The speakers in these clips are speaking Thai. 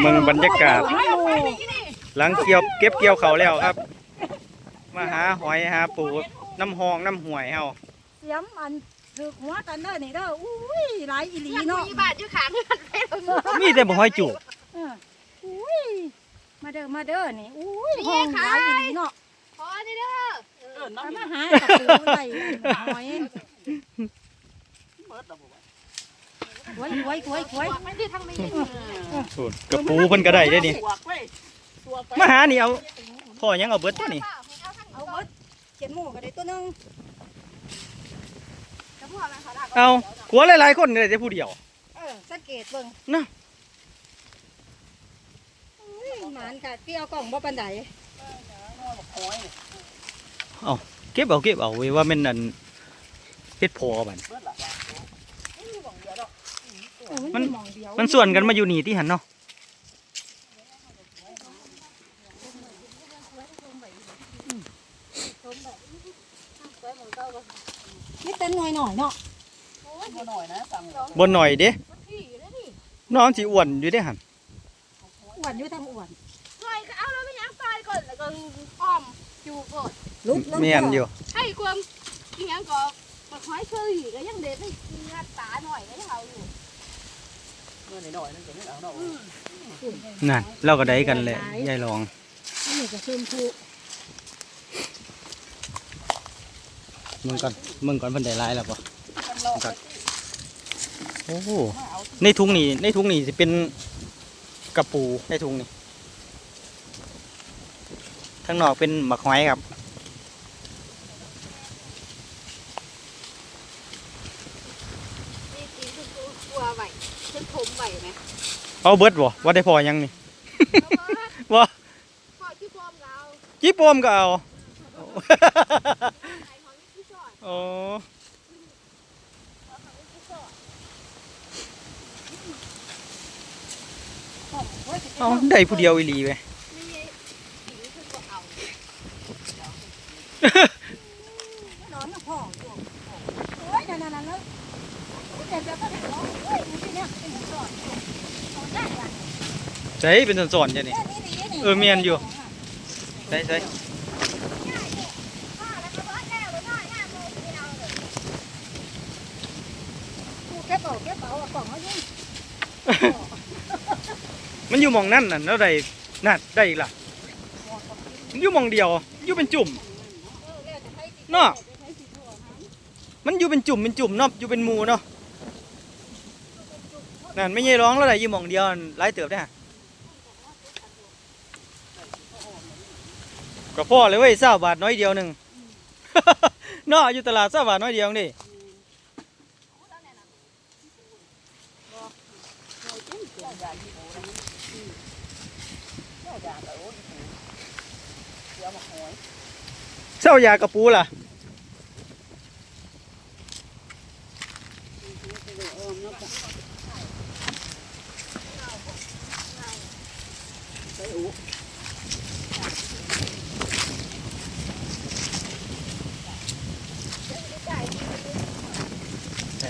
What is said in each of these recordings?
เมืองบรรยากาศ หลังเกี่ยวเก็บเกี่ยวเขาวแล้วครับ มาหาหอยหาปูน้ำหองน้ำห่วยเฮาเสียมอันถือหัวกันเด้อนี่เด้ออุ้ยหลายอีหลีนี่เนาะเนาะมีบาทอยู่ขางกันไปแล้วมีแต่บ่หอยจุกเอออุ้ยมาเด้อมาเด้อนี่อุ้ยห้องหลายอีหลีเนาะพอนี่เด้อเอามาหากระปูไล่หอย กล้วยกล้วยกล้วยกล้วยมันที่ทางไม่ได้โอ้กระปูเพิ่นก็ได้เด้นี่มาหานี่เอาพ่อยังเอาเบิดตัวนี่เอาเบิดเขียนหมูก็ได้ตัวหนึงเอาขัวหลายๆคนเลยแต่ผู้เดียว เออสังเกตเบิ่งน่ะอุ้ยหมานกะเกี่ยวกล่องบ่ปานใดเก็บเอาเก็บเอาไว้ว่าแม่นอันเฮ็ดพอบัดเออ มันหมองเดียวมันส่วนกันมาอยู่นี่ที่หันเนาะนี่เป็นหน่อยหน่อยๆเนาะบ่หน่อยเด้น้องสิอ้วนอยู่เด้หันอ้วนอยู่ทั้งอ้วนหน่อยก็เอาแล้วไม่ยังตายก่อนแล้วก็อ้อมอยู่ก่อนลุกลงแม่นอยู่ให้ความกินยังก็มาคอยเชยก็ยังเด็ดให้กินงัดตาหน่อยก็ยังเอาอยู่ นั่นเราก็ได้กันแหละยายรองอันนี้ก็ชมพูมึงก่อนมึงก่อนเพิ่นได้หลายแล้วบ่ก่อนโอ้โหในถุงนี่ในถุงนี่สิเป็นกระปูในถุงนี่ข้างนอกเป็นหมักหอยครับ นี่กินคือกลัวไหวฉันผ มไหวไหมเอาเบิดบ่ว่าได้พอยังนี่ว่าพอที่พร้อมเราจีปมก็เอาไหนหอยไม่ที่ชอดโอ้เอาได้ผู้เดียวอีหลีไปนี่กินคือก็เอานอนน่ะพ่ออยู่โอ้ยนั่นนั่นนั่นเจ็บแล้วก็ได้ร้องโอ้ยดูสิเนี่ยเป็นสอนเอาได้ล่ะ ใช่เป็นสอนๆจ้ะนี่แค่นี้ดีนี่เออเมียนอยู่ใช่ใช่กูแค่เป่าแค่เป่าอะกล่องเขายิ่งมันอยู่หมองนั่นน่ะแล้วได้นั่นได้อีกล่ะมันอยู่หมองเดียวอยู่เป็นจุ่มเนาะมันอยู่เป็นจุ่มเป็นจุ่มเนาะอยู่เป็นหมูเนาะ นั่นไม่ใช่ร้องแล้วได้อยู่หมองเดียวนั่เติบได้ฮะก็พ่อเลยเว้ยเศร้าบาทน้อยเดียวหนึ่งนาอยู่ตลาดเศร้าบาทน้อยเดียวนี่เศร้ายากระปูล่ะ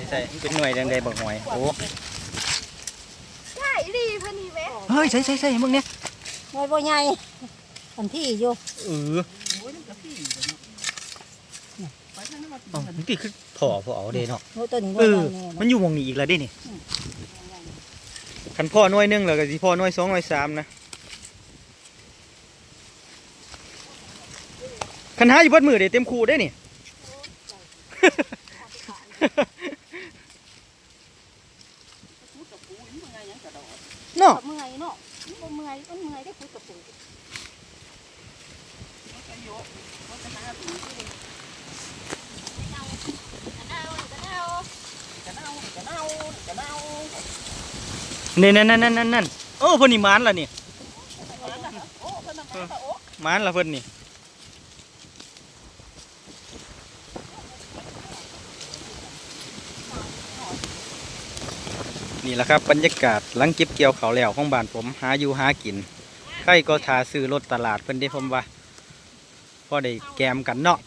ใช่ใช่เป็นหน่วยแดงๆบักหอยโอ้ใช่ดีพันนี่ไหมเฮ้ยใช่ใช่ใช่มึงเนี่ยหน่วยบ่ใหญ่ทันที่อยู่เอออ๋อมันติคือถอพอเอาเด้เนาะหน่วยตัวนี้หน่เอวยอใหญ่แน่มันอยู่หมองนี้อีกแล้วเด้นี่คันพ่อหน่วยหนึงแล้วก็สิพ่อหน่วยสองหน่วยสามนะคันหาอยู่เบดมือเด้เต็มคูได้นี่ เนาะ เมื่ อยเนาะมันเมื่อยมันเมื่อยได้คุยกับปู่นี่นั่นนั่นนั่นนั่นโอ้เพิ่นนี่หมานล่ะนี่หมานล่ะเพิ่นนี่ นี่แหละครับบรรยากาศหลังเก็บเกี่ยวเขาแล้วของบ้านผมหาอยู่หากินใครก็ทาซื้อรถตลาดเพิ่นได้ผมว่าพอได้แกมกันเนาะ